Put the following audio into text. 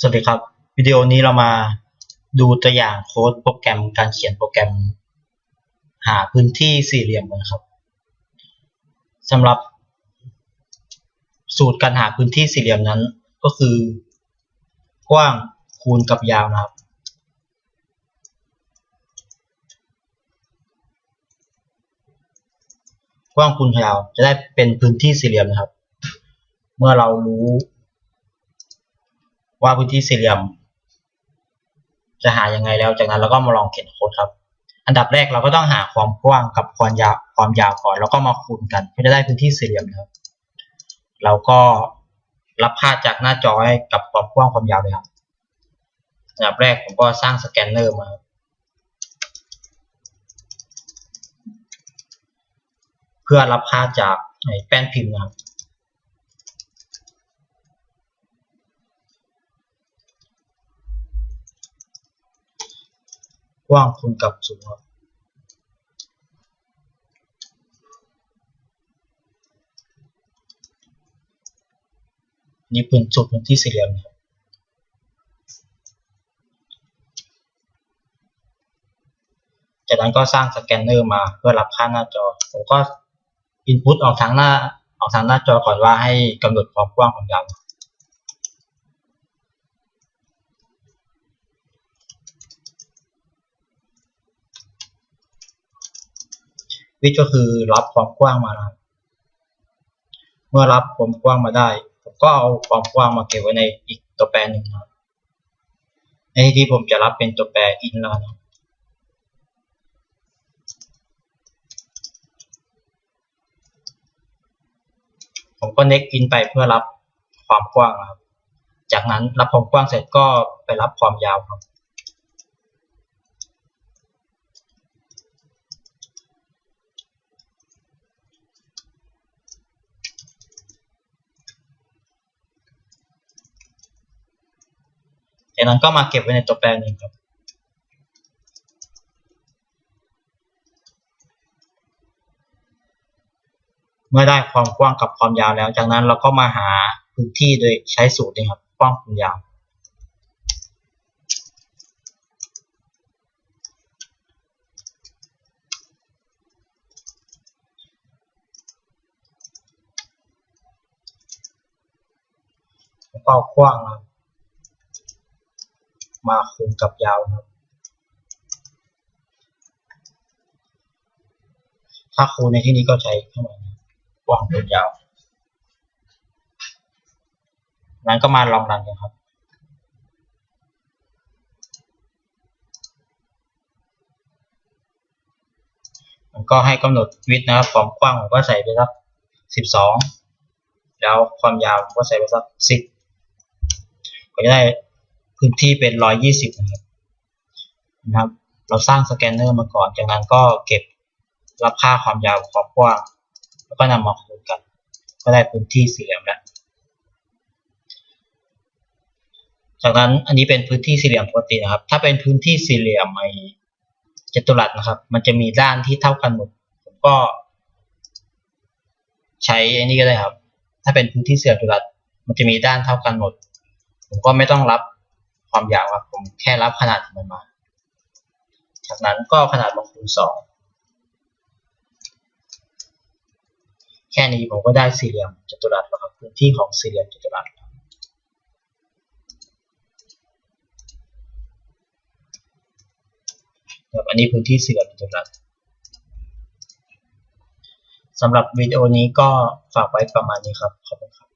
สวัสดีครับ วิดีโอนี้เรามาดูตัวอย่างโค้ดโปรแกรมการเขียนโปรแกรม หาพื้นที่สี่เหลี่ยมกันครับสำหรับสูตรการหาพื้นที่สี่เหลี่ยมนั้น ก็คือกว้างคูณกับยาวนะครับ กว้างคูณยาวจะได้เป็นพื้นที่สี่เหลี่ยมนะครับ เมื่อเรารู้ ว่าพื้นที่สี่เหลี่ยม จะหายังไงแล้ว จากนั้นเราก็มาลองเขียนโค้ดครับ อันดับแรกเราก็ต้องหาความกว้างกับความยาวความยาวก่อนแล้วก็มาคูณกันเพื่อจะได้พื้นที่สี่เหลี่ยมครับ เราก็รับค่าจากหน้าจอให้กับความกว้างความยาวเลยครับอันดับแรกผมก็สร้างสแกนเนอร์มาเพื่อรับค่าจากแป้นพิมพ์นะครับ กว้างคูณกับสูงครับนี่เป็นสูตรพื้นที่สี่เหลี่ยมครับจากนั้นก็สร้างสแกนเนอร์มาเพื่อรับค่าหน้าจอ ผมก็อินพุตออกทางหน้าออกทางหน้าจอก่อนว่าให้กำหนดความกว้างความยาว วิดก็คือรับความกว้างมานะเมื่อรับความกว้างมาได้ผมก็เอาความกว้างมาเก็บไว้ในอีกตัวแปรหนึ่งนะในที่ที่ผมจะรับเป็นตัวแปร in แล้วนะผมก็ next in ไปเพื่อรับความกว้างครับ จากนั้นรับความกว้างเสร็จก็ไปรับความยาวครับ จากนั้นก็มาเก็บไว้ในตัวแปรหนึ่งครับ เมื่อได้ความกว้างกับความยาวแล้ว จากนั้นเราก็มาหาพื้นที่โดยใช้สูตรนี้ครับกว้างคูณยาวแล้วกว้างนะครับ มาคูณกับยาวครับ ถ้าคูณในที่นี้ก็ใช้เข้ามานะกว้างคูณยาว นั้นก็มาลองรันกันครับมันก็ให้กำหนดวิดนะครับความกว้างผมก็ใส่ไปสักสิบสองแล้วความยาวผมก็ใส่ไปสักสิบก็จะได้ พื้นที่เป็นร้อยยี่สิบนะครับนะครับ เราสร้างสแกนเนอร์มาก่อน จากนั้นก็เก็บรับค่าความยาวความกว้างแล้วก็นำมาคูณกัน ก็ได้พื้นที่สี่เหลี่ยมแล้ว จากนั้นอันนี้เป็นพื้นที่สี่เหลี่ยมปกตินะครับ ถ้าเป็นพื้นที่สี่เหลี่ยมไอจัตุรัสนะครับ มันจะมีด้านที่เท่ากันหมด ผมก็ ใช้อันนี้ก็ได้ครับ ถ้าเป็นพื้นที่สี่เหลี่ยมจัตุรัส มันจะมีด้านเท่ากันหมด ผมก็ไม่ต้องรับ ความยาวครับ ผมแค่รับขนาดมันมา จากนั้นก็ขนาดมาคูณสองแค่นี้ผมก็ได้สี่เหลี่ยมจัตุรัสแล้วครับพื้นที่ของสี่เหลี่ยมจัตุรัสครับอันนี้พื้นที่สี่เหลี่ยมจัตุรัสสำหรับวิดีโอนี้ก็ฝากไว้ประมาณนี้ครับ ขอบคุณครับ